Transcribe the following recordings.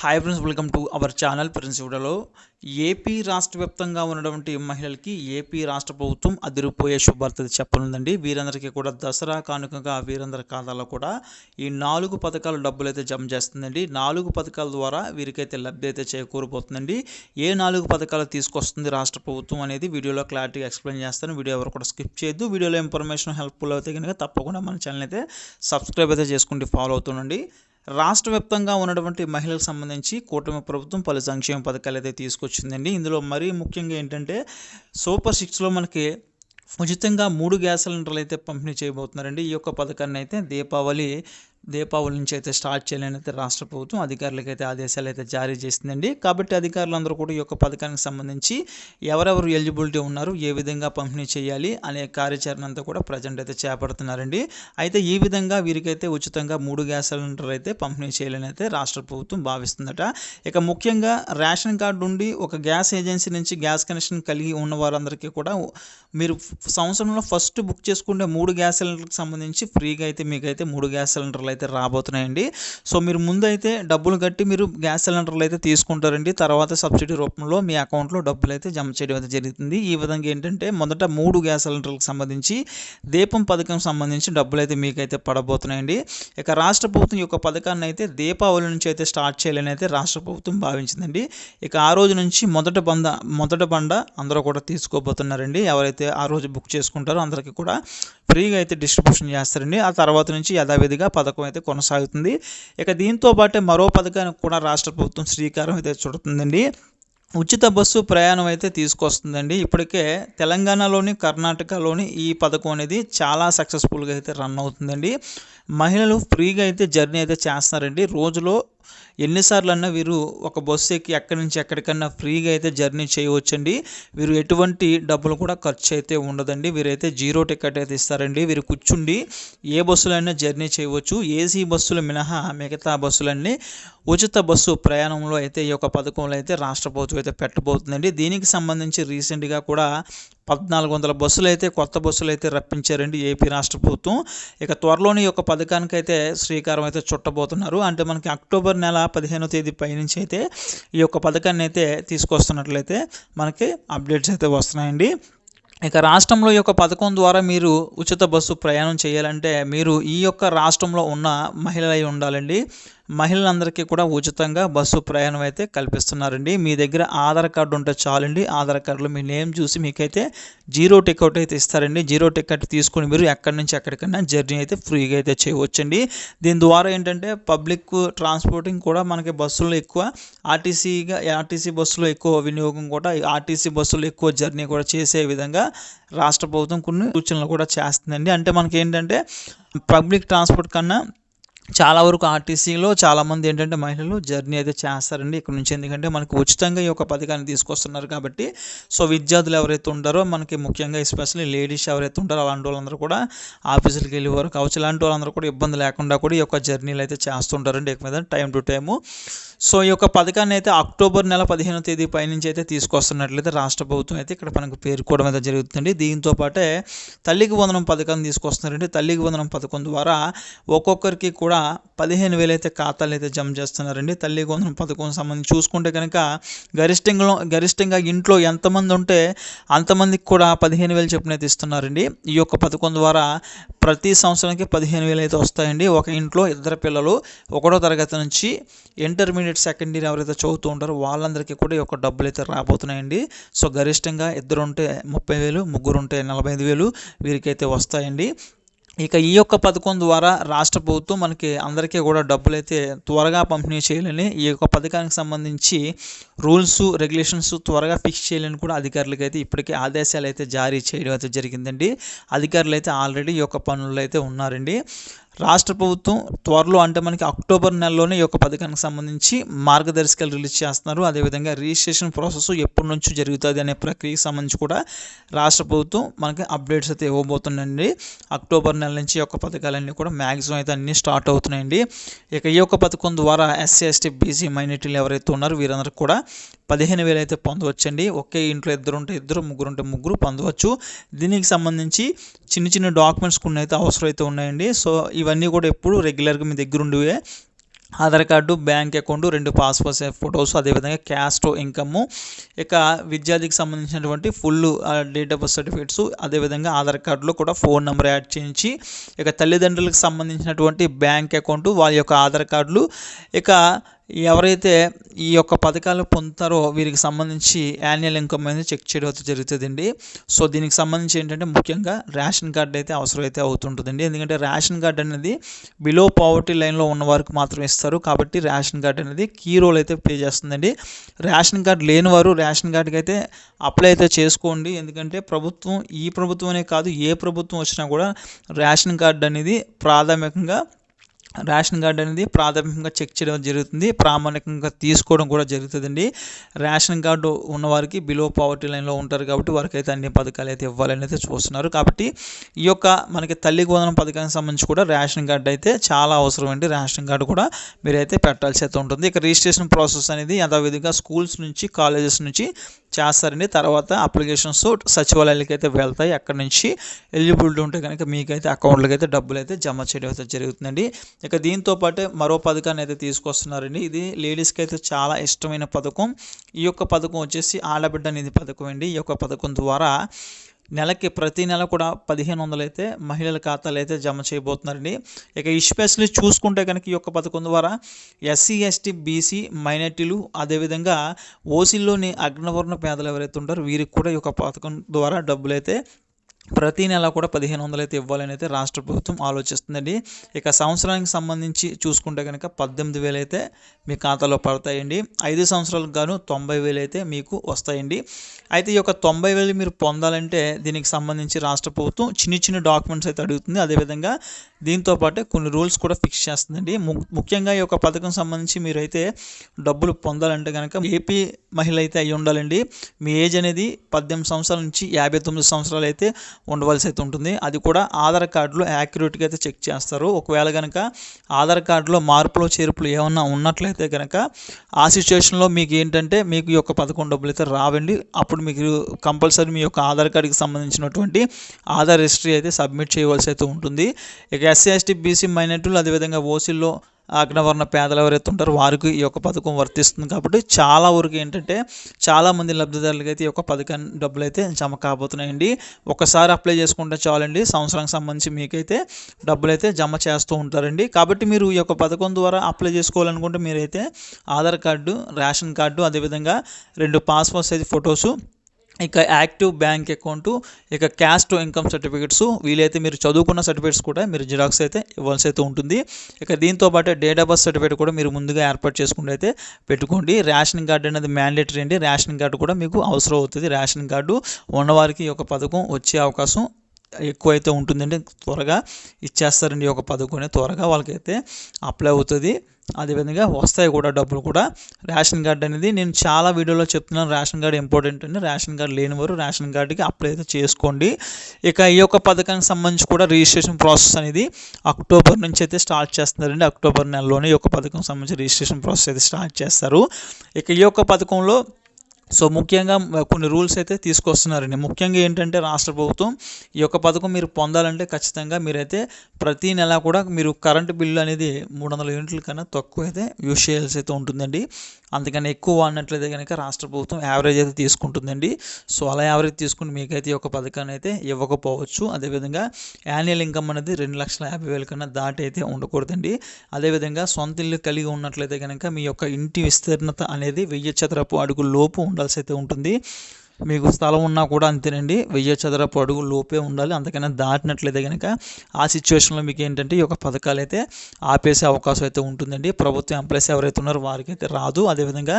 Hi friends welcome to our channel friends AP రాష్ట్ర వ్యాప్తంగా ఉన్నటువంటి మహిళలకి ఏపీ రాష్ట్ర ప్రభుత్వం అదిరిపోయే శుభార్త చెప్పనుందండి. వీరందరికీ కూడా దసరా కానుకగా వీరందరి ఖాతాలో కూడా ఈ నాలుగు పథకాల డబ్బులు అయితే జమ చేస్తుందండి. నాలుగు పథకాల ద్వారా వీరికైతే లబ్ధి అయితే చేకూరబోతుందండి. ఏ నాలుగు పథకాలు తీసుకొస్తుంది రాష్ట్ర ప్రభుత్వం అనేది వీడియోలో క్లారిటీగా ఎక్స్ప్లెయిన్ చేస్తాను. వీడియో ఎవరు కూడా స్కిప్ చేయొద్దు. వీడియోలో ఇన్ఫర్మేషన్ హెల్ప్ఫుల్ అయితే కనుక తప్పకుండా మన ఛానల్ అయితే సబ్స్క్రైబ్ అయితే చేసుకుంటే ఫాలో అవుతుండండి. రాష్ట్ర వ్యాప్తంగా ఉన్నటువంటి మహిళలకు సంబంధించి కూటమి ప్రభుత్వం పలు సంక్షేమ పథకాలు అయితే తీసుకొచ్చిందండి. ఇందులో మరీ ముఖ్యంగా ఏంటంటే సూపర్ సిక్స్లో మనకి ఉచితంగా మూడు గ్యాస్ సిలిండర్లు అయితే పంపిణీ చేయబోతున్నారండి. ఈ యొక్క పథకాన్ని అయితే దీపావళి దీపావళి నుంచి అయితే స్టార్ట్ చేయాలని అయితే రాష్ట్ర ప్రభుత్వం అధికారులకు అయితే ఆదేశాలు అయితే జారీ చేసిందండి. కాబట్టి అధికారులందరూ కూడా ఈ యొక్క పథకానికి సంబంధించి ఎవరెవరు ఎలిజిబిలిటీ ఉన్నారు ఏ విధంగా పంపిణీ చేయాలి అనే కార్యాచరణ అంతా కూడా ప్రజెంట్ అయితే చేపడుతున్నారండి. అయితే ఈ విధంగా వీరికైతే ఉచితంగా మూడు గ్యాస్ సిలిండర్లు అయితే పంపిణీ చేయాలని అయితే రాష్ట్ర ప్రభుత్వం భావిస్తుందట. ఇక ముఖ్యంగా రేషన్ కార్డు ఉండి ఒక గ్యాస్ ఏజెన్సీ నుంచి గ్యాస్ కనెక్షన్ కలిగి ఉన్న వారందరికీ కూడా మీరు సంవత్సరంలో ఫస్ట్ బుక్ చేసుకుంటే మూడు గ్యాస్ సిలిండర్లకు సంబంధించి ఫ్రీగా అయితే మీకైతే మూడు గ్యాస్ సిలిండర్లు అయితే రాబోతున్నాయండి. సో మీరు ముందు అయితే డబ్బులు కట్టి మీరు గ్యాస్ సిలిండర్లు అయితే తీసుకుంటారండి. తర్వాత సబ్సిడీ రూపంలో మీ అకౌంట్లో డబ్బులు అయితే జమ చేయడం అయితే జరుగుతుంది. ఈ విధంగా ఏంటంటే మొదట మూడు గ్యాస్ సిలిండర్లకు సంబంధించి దీపం పథకం సంబంధించి డబ్బులు అయితే మీకైతే పడబోతున్నాయండి. ఇక రాష్ట్ర ప్రభుత్వం యొక్క పథకాన్ని అయితే దీపావళి నుంచి అయితే స్టార్ట్ చేయాలని అయితే రాష్ట్ర ప్రభుత్వం భావించిందండి. ఇక ఆ రోజు నుంచి మొదట బంద మొదట బండ అందరూ కూడా తీసుకోబోతున్నారండి. ఎవరైతే ఆ రోజు బుక్ చేసుకుంటారో అందరికీ కూడా ఫ్రీగా అయితే డిస్ట్రిబ్యూషన్ చేస్తారండి. ఆ తర్వాత నుంచి యథావిధిగా పథకం అయితే కొనసాగుతుంది. ఇక దీంతో పాటే మరో పథకానికి కూడా రాష్ట్ర ప్రభుత్వం శ్రీకారం అయితే చుడుతుందండి. ఉచిత బస్సు ప్రయాణం అయితే తీసుకొస్తుందండి. ఇప్పటికే తెలంగాణలోని కర్ణాటకలోని ఈ పథకం అనేది చాలా సక్సెస్ఫుల్గా అయితే రన్ అవుతుందండి. మహిళలు ఫ్రీగా అయితే జర్నీ అయితే చేస్తున్నారండి. రోజులో ఎన్నిసార్లు అన్నా వీరు ఒక బస్సు ఎక్కి ఎక్కడి నుంచి ఎక్కడికన్నా ఫ్రీగా అయితే జర్నీ చేయవచ్చండి. వీరు ఎటువంటి డబ్బులు కూడా ఖర్చు అయితే ఉండదండి. వీరైతే జీరో టికెట్ అయితే ఇస్తారండి. వీరు కూర్చుండి ఏ బస్సులైనా జర్నీ చేయవచ్చు. ఏసీ బస్సులు మినహా మిగతా బస్సులన్నీ ఉచిత బస్సు ప్రయాణంలో అయితే ఈ యొక్క పథకంలో అయితే రాష్ట్ర ప్రభుత్వం అయితే పెట్టబోతుందండి. దీనికి సంబంధించి రీసెంట్గా కూడా పద్నాలుగు వందల బస్సులు అయితే కొత్త బస్సులు అయితే రప్పించారండి ఏపీ రాష్ట్ర ప్రభుత్వం. ఇక త్వరలోని యొక్క పథకానికి అయితే శ్రీకారం అయితే చుట్టబోతున్నారు. అంటే మనకి అక్టోబర్ నెల పదిహేనో తేదీ పైనుంచి అయితే ఈ యొక్క పథకాన్ని అయితే తీసుకొస్తున్నట్లయితే మనకి అప్డేట్స్ అయితే వస్తున్నాయండి. ఇక రాష్ట్రంలో ఈ యొక్క పథకం ద్వారా మీరు ఉచిత బస్సు ప్రయాణం చేయాలంటే మీరు ఈ యొక్క రాష్ట్రంలో ఉన్న మహిళలై ఉండాలండి. మహిళలందరికీ కూడా ఉచితంగా బస్సు ప్రయాణం అయితే కల్పిస్తున్నారండి. మీ దగ్గర ఆధార్ కార్డు ఉంటే చాలండి. ఆధార్ కార్డులో మీ నేమ్ చూసి మీకైతే జీరో టికెట్ అయితే ఇస్తారండి. జీరో టికెట్ తీసుకుని మీరు ఎక్కడి నుంచి ఎక్కడికైనా జర్నీ అయితే ఫ్రీగా అయితే చేయవచ్చండి. దీని ద్వారా ఏంటంటే పబ్లిక్ ట్రాన్స్పోర్టింగ్ కూడా మనకి బస్సుల్లో ఎక్కువ ఆర్టీసీగా ఆర్టీసీ బస్సులో ఎక్కువ వినియోగం కూడా ఆర్టీసీ బస్సులో ఎక్కువ జర్నీ కూడా చేసే విధంగా రాష్ట్ర ప్రభుత్వం కొన్ని సూచనలు కూడా చేస్తుందండి. అంటే మనకి ఏంటంటే పబ్లిక్ ట్రాన్స్పోర్ట్ కన్నా చాలా వరకు ఆర్టీసీలో చాలామంది ఏంటంటే మహిళలు జర్నీ అయితే చేస్తారండి ఇక్కడ నుంచి. ఎందుకంటే మనకు ఉచితంగా ఈ యొక్క పథకాన్ని తీసుకొస్తున్నారు కాబట్టి సో విద్యార్థులు ఎవరైతే ఉంటారో మనకి ముఖ్యంగా ఎస్పెషల్లీ లేడీస్ ఎవరైతే ఉంటారో అలాంటి వాళ్ళందరూ కూడా ఆఫీసులకు వెళ్ళేవారు కావచ్చు ఇలాంటి వాళ్ళందరూ కూడా ఇబ్బంది లేకుండా కూడా ఈ యొక్క జర్నీలు అయితే చేస్తుంటారండి ఎక్కువ మీద టైం టు టైము సో ఈ యొక్క పథకాన్ని అయితే అక్టోబర్ నెల పదిహేనో తేదీ పైనుంచి అయితే తీసుకొస్తున్నట్లయితే రాష్ట్ర ప్రభుత్వం అయితే ఇక్కడ మనకు పేర్కోవడం అయితే జరుగుతుంది దీంతో పాటే తల్లికి వందనం పథకాన్ని తీసుకొస్తున్నారండి. తల్లికి వందనం పథకం ద్వారా ఒక్కొక్కరికి కూడా పదిహేను వేలు అయితే ఖాతాలు అయితే జమ చేస్తున్నారండి. తల్లి వందనం పథకం సంబంధించి చూసుకుంటే కనుక గరిష్టంగా గరిష్టంగా ఇంట్లో ఎంతమంది ఉంటే అంతమందికి కూడా పదిహేను వేలు చొప్పున అయితే ఇస్తున్నారండి. ఈ యొక్క పథకం ద్వారా ప్రతి సంవత్సరానికి పదిహేను వేలు అయితే వస్తాయండి. ఒక ఇంట్లో ఇద్దరు పిల్లలు ఒకటో తరగతి నుంచి ఇంటర్మీడియట్ సెకండ్ ఇయర్ ఎవరైతే చదువుతూ ఉంటారో వాళ్ళందరికీ కూడా ఈ యొక్క డబ్బులు అయితే రాబోతున్నాయండి. సో గరిష్టంగా ఇద్దరు ఉంటే ముప్పై వేలు ముగ్గురు ఉంటే నలభై ఐదు వేలు వీరికైతే వస్తాయండి. ఇక ఈ యొక్క పథకం ద్వారా రాష్ట్ర ప్రభుత్వం మనకి అందరికీ కూడా డబ్బులు అయితే త్వరగా పంపిణీ చేయాలని ఈ యొక్క పథకానికి సంబంధించి రూల్స్ రెగ్యులేషన్స్ త్వరగా ఫిక్స్ చేయాలని కూడా అధికారులకు అయితే ఇప్పటికే ఆదేశాలు అయితే జారీ చేయడం అయితే జరిగిందండి. అధికారులు అయితే ఆల్రెడీ ఈ యొక్క పనుల్లో అయితే ఉన్నారండి. రాష్ట్ర ప్రభుత్వం త్వరలో అంటే మనకి అక్టోబర్ నెలలోనే ఈ యొక్క పథకానికి సంబంధించి మార్గదర్శకాలు రిలీజ్ చేస్తున్నారు. అదేవిధంగా రిజిస్ట్రేషన్ ప్రాసెస్ ఎప్పటి నుంచి జరుగుతుంది అనే ప్రక్రియకి సంబంధించి కూడా రాష్ట్ర ప్రభుత్వం మనకి అప్డేట్స్ అయితే ఇవ్వబోతుందండి. అక్టోబర్ నెల నుంచి యొక్క పథకాలన్నీ కూడా మ్యాక్సిమం అయితే అన్నీ స్టార్ట్ అవుతున్నాయండి. ఇక ఈ యొక్క పథకం ద్వారా ఎస్సీ ఎస్టీ బీసీ మైనార్టీలు ఎవరైతే ఉన్నారో వీరందరికీ కూడా పదిహేను వేలు అయితే పొందవచ్చండి. ఒకే ఇంట్లో ఇద్దరు ఉంటే ఇద్దరు ముగ్గురు ఉంటే ముగ్గురు పొందవచ్చు. దీనికి సంబంధించి చిన్న చిన్న డాక్యుమెంట్స్ కొన్ని అయితే అవసరం అయితే ఉన్నాయండి. సో ఇవన్నీ కూడా ఎప్పుడు రెగ్యులర్గా మీ దగ్గర ఉండివే. ఆధార్ కార్డు బ్యాంక్ అకౌంట్ రెండు పాస్పోర్ట్ సైజ్ ఫొటోస్ అదేవిధంగా క్యాస్ట్ ఇన్కమ్. ఇక విద్యార్థికి సంబంధించినటువంటి full date of birth certificates అదేవిధంగా ఆధార్ కార్డులో కూడా ఫోన్ నెంబర్ యాడ్ చేయించి ఇక తల్లిదండ్రులకు సంబంధించినటువంటి బ్యాంక్ అకౌంట్ వాళ్ళ యొక్క ఆధార్ కార్డులు. ఇక ఎవరైతే ఈ యొక్క పథకాలు పొందుతారో వీరికి సంబంధించి యాన్యువల్ ఇన్కమ్ అనేది చెక్ చేయడం అయితే జరుగుతుందండి. సో దీనికి సంబంధించి ఏంటంటే ముఖ్యంగా రేషన్ కార్డు అయితే అవసరం అయితే అవుతుంటుందండి. ఎందుకంటే రేషన్ కార్డు అనేది బిలో పావర్టీ లైన్లో ఉన్న వారికి మాత్రమే ఇస్తారు. కాబట్టి రేషన్ కార్డు అనేది కీ రోల్ అయితే ప్లే చేస్తుందండి. రేషన్ కార్డు లేని వారు రేషన్ కార్డుకి అయితే అప్లై అయితే చేసుకోండి. ఎందుకంటే ప్రభుత్వం ఈ ప్రభుత్వమే కాదు ఏ ప్రభుత్వం వచ్చినా కూడా రేషన్ కార్డు అనేది ప్రాథమికంగా రేషన్ కార్డు అనేది ప్రాథమికంగా చెక్ చేయడం జరుగుతుంది. ప్రామాణికంగా తీసుకోవడం కూడా జరుగుతుందండి. రేషన్ కార్డు ఉన్నవారికి బిలో పావర్టీ లైన్లో ఉంటారు కాబట్టి వారికి అయితే అన్ని పథకాలు అయితే ఇవ్వాలని అయితే చూస్తున్నారు. కాబట్టి ఈ యొక్క మనకి తల్లి గోదనం పథకానికి సంబంధించి కూడా రేషన్ కార్డు అయితే చాలా అవసరం అండి. రేషన్ కార్డు కూడా మీరైతే పెట్టాల్సి అయితే ఉంటుంది. ఇక రిజిస్ట్రేషన్ ప్రాసెస్ అనేది యథావిధిగా స్కూల్స్ నుంచి కాలేజెస్ నుంచి చేస్తారండి. తర్వాత అప్లికేషన్స్ సచివాలయాలకి అయితే వెళ్తాయి. అక్కడ నుంచి ఎలిజిబిలిటీ ఉంటే కనుక మీకైతే అకౌంట్లకి అయితే డబ్బులు అయితే జమ చేయడం అయితే జరుగుతుందండి. ఇక దీంతో పాటే మరో పథకాన్ని అయితే తీసుకొస్తున్నారండి. ఇది లేడీస్కి అయితే చాలా ఇష్టమైన పథకం. ఈ యొక్క పథకం వచ్చేసి ఆడబిడ్డ నిధి పథకం అండి. ఈ యొక్క పథకం ద్వారా నెలకి ప్రతి నెల కూడా పదిహేను వందలు అయితే మహిళల ఖాతాలు అయితే జమ చేయబోతున్నారండి. ఇక ఎస్పెషల్లీ చూసుకుంటే కనుక ఈ యొక్క పథకం ద్వారా ఎస్సీ ఎస్టీ బీసీ మైనార్టీలు అదేవిధంగా ఓసీల్లోని అగ్నవర్ణ పేదలు ఎవరైతే ఉంటారో వీరికి కూడా ఈ యొక్క పథకం ద్వారా డబ్బులు అయితే ప్రతి నెల కూడా పదిహేను వందలు అయితే ఇవ్వాలని అయితే రాష్ట్ర ప్రభుత్వం ఆలోచిస్తుందండి. ఇక సంవత్సరానికి సంబంధించి చూసుకుంటే కనుక పద్దెనిమిది వేలు అయితే మీ ఖాతాలో పడతాయండి. ఐదు సంవత్సరాలకు గాను తొంభై వేలు అయితే మీకు వస్తాయండి. అయితే ఈ యొక్క తొంభై వేలు మీరు పొందాలంటే దీనికి సంబంధించి రాష్ట్ర ప్రభుత్వం చిన్న చిన్న డాక్యుమెంట్స్ అయితే అడుగుతుంది. అదేవిధంగా దీంతో పాటే కొన్ని రూల్స్ కూడా ఫిక్స్ చేస్తుందండి. ము- ముఖ్యంగా ఈ యొక్క పథకం సంబంధించి మీరైతే డబ్బులు పొందాలంటే కనుక ఏపీ మహిళ అయితే అయి ఉండాలండి మీ ఏజ్ అనేది పద్దెనిమిది సంవత్సరాల నుంచి యాభై తొమ్మిది సంవత్సరాలు అయితే ఉండవలసి అయితే ఉంటుంది అది కూడా ఆధార్ కార్డులో యాక్యురేట్గా అయితే చెక్ చేస్తారు. ఒకవేళ కనుక ఆధార్ కార్డులో మార్పులు చేర్పులు ఏమన్నా ఉన్నట్లయితే కనుక ఆ సిచ్యువేషన్లో మీకు ఏంటంటే మీకు ఈ యొక్క పథకం డబ్బులు అయితే రావండి. అప్పుడు మీకు కంపల్సరీ మీ యొక్క ఆధార్ కార్డుకి సంబంధించినటువంటి ఆధార్ హిస్టరీ అయితే సబ్మిట్ చేయవలసి అయితే ఉంటుంది. ఇక ఎస్సీ ఎస్టీ బీసీ మైనార్టీలు అదేవిధంగా ఓసీల్లో అగ్నవర్ణ పేదలు ఎవరైతే ఉంటారో వారికి ఈ యొక్క పథకం వర్తిస్తుంది కాబట్టి చాలా వరకు ఏంటంటే చాలామంది లబ్ధిదారులకి అయితే ఈ యొక్క పథకాన్ని డబ్బులు అయితే జమ కాబోతున్నాయండి. ఒకసారి అప్లై చేసుకుంటే చాలండి. సంవత్సరానికి సంబంధించి మీకైతే డబ్బులు అయితే జమ చేస్తూ ఉంటారండి. కాబట్టి మీరు ఈ యొక్క పథకం ద్వారా అప్లై చేసుకోవాలనుకుంటే మీరైతే ఆధార్ కార్డు రేషన్ కార్డు అదేవిధంగా రెండు పాస్పోర్ట్ సైజ్ ఫొటోసు ఇక యాక్టివ్ బ్యాంక్ అకౌంటు ఇక క్యాస్ట్ ఇన్కమ్ సర్టిఫికేట్స్ వీలైతే మీరు చదువుకున్న సర్టిఫికేట్స్ కూడా మీరు జిరాక్స్ అయితే ఇవ్వాల్సి అయితే ఉంటుంది. ఇక దీంతో పాటు డేట్ ఆఫ్ బర్త్ సర్టిఫికేట్ కూడా మీరు ముందుగా ఏర్పాటు చేసుకుంటే అయితే పెట్టుకోండి. రేషన్ కార్డు అనేది మ్యాండేటరీ అండి. రేషన్ కార్డు కూడా మీకు అవసరం అవుతుంది. రేషన్ కార్డు ఉన్నవారికి ఒక పథకం వచ్చే అవకాశం ఎక్కువ అయితే ఉంటుందండి. త్వరగా ఇచ్చేస్తారండి ఈ యొక్క పథకం త్వరగా వాళ్ళకైతే అప్లై అవుతుంది. అదేవిధంగా వస్తాయి కూడా డబ్బులు కూడా. రేషన్ కార్డు అనేది నేను చాలా వీడియోలో చెప్తున్నాను. రేషన్ కార్డు ఇంపార్టెంట్ అండి. రేషన్ కార్డు లేని వారు రేషన్ కార్డుకి అప్లై అయితే చేసుకోండి. ఇక ఈ యొక్క పథకానికి సంబంధించి కూడా రిజిస్ట్రేషన్ ప్రాసెస్ అనేది అక్టోబర్ నుంచి అయితే స్టార్ట్ చేస్తున్నారండి. అక్టోబర్ నెలలోనే ఈ యొక్క పథకం సంబంధించి రిజిస్ట్రేషన్ ప్రాసెస్ అయితే స్టార్ట్ చేస్తారు. ఇక ఈ యొక్క పథకంలో సో ముఖ్యంగా కొన్ని రూల్స్ అయితే తీసుకొస్తున్నారండి. ముఖ్యంగా ఏంటంటే రాష్ట్ర ప్రభుత్వం ఈ యొక్క పథకం మీరు పొందాలంటే ఖచ్చితంగా మీరైతే ప్రతి నెల కూడా మీరు కరెంటు బిల్లు అనేది మూడు వందల యూనిట్ల కన్నా తక్కువ అయితే యూజ్ చేయాల్సి అయితే ఉంటుందండి. అందుకని ఎక్కువ వాడినట్లయితే కనుక రాష్ట్ర ప్రభుత్వం యావరేజ్ అయితే తీసుకుంటుందండి. సో అలా యావరేజ్ తీసుకుని మీకైతే ఈ యొక్క పథకాన్ని అయితే ఇవ్వకపోవచ్చు. అదేవిధంగా యాన్యువల్ ఇన్కమ్ అనేది రెండు లక్షల యాభై వేల కన్నా దాటి అయితే ఉండకూడదండి. అదేవిధంగా సొంత ఇల్లు కలిగి ఉన్నట్లయితే కనుక మీ యొక్క ఇంటి విస్తీర్ణత అనేది వెయ్యి చదరపు అడుగు లోపు ఉండాల్సి అయితే ఉంటుంది. మీకు స్థలం ఉన్నా కూడా అంతేనండి. వెయ్యి చదరపు అడుగు లోపే ఉండాలి. అంతకైనా దాటినట్లయితే కనుక ఆ సిచ్యువేషన్లో మీకు ఏంటంటే ఈ యొక్క పథకాలు అయితే ఆపేసే అవకాశం అయితే ఉంటుందండి. ప్రభుత్వ ఎంప్లాయీస్ ఎవరైతే ఉన్నారో వారికి అయితే రాదు. అదేవిధంగా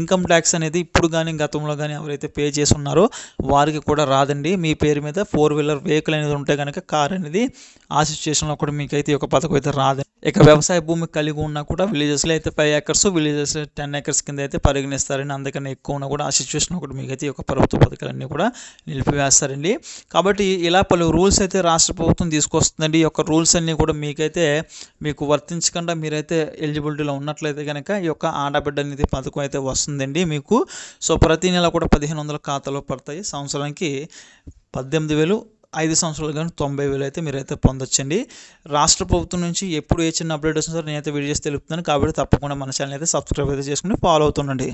ఇన్కమ్ ట్యాక్స్ అనేది ఇప్పుడు కానీ గతంలో కానీ ఎవరైతే పే చేసి ఉన్నారో వారికి కూడా రాదండి. మీ పేరు మీద ఫోర్ వీలర్ వెహికల్ అనేది ఉంటే కనుక కార్ అనేది ఆ సిచ్యువేషన్లో కూడా మీకైతే ఈ యొక్క పథకం అయితే రాదు. ఇక వ్యవసాయ భూమి కలిగి ఉన్నా కూడా విలేజెస్లో అయితే five acres villages ten acres కింద అయితే పరిగణిస్తారని అందుకని ఎక్కువ ఉన్నా కూడా ఆ సిచ్యువేషన్ కూడా మీకైతే ఈ యొక్క ప్రభుత్వ పథకాలన్నీ కూడా నిలిపివేస్తారండి. కాబట్టి ఇలా పలు రూల్స్ అయితే రాష్ట్ర ప్రభుత్వం తీసుకొస్తుందండి. ఈ యొక్క రూల్స్ అన్నీ కూడా మీకైతే మీకు వర్తించకుండా మీరైతే ఎలిజిబిలిటీలో ఉన్నట్లయితే కనుక ఈ యొక్క ఆడబిడ్డ నిధి పథకం అయితే వస్తుందండి మీకు. సో ప్రతి నెల కూడా పదిహేను వందల ఖాతాలో పడతాయి. సంవత్సరానికి పద్దెనిమిది వేలు ఐదు సంవత్సరాలు కానీ తొంభై వేలు అయితే మీరైతే పొందొచ్చండి. రాష్ట్ర ప్రభుత్వం నుంచి ఎప్పుడు ఏ చిన్న అప్డేట్ వస్తుందో నేనైతే వీడియో తెలుపుతున్నాను. కాబట్టి తప్పకుండా మన ఛానల్ అయితే సబ్స్క్రైబ్ అయితే చేసుకుని ఫాలో అవుతుండండి.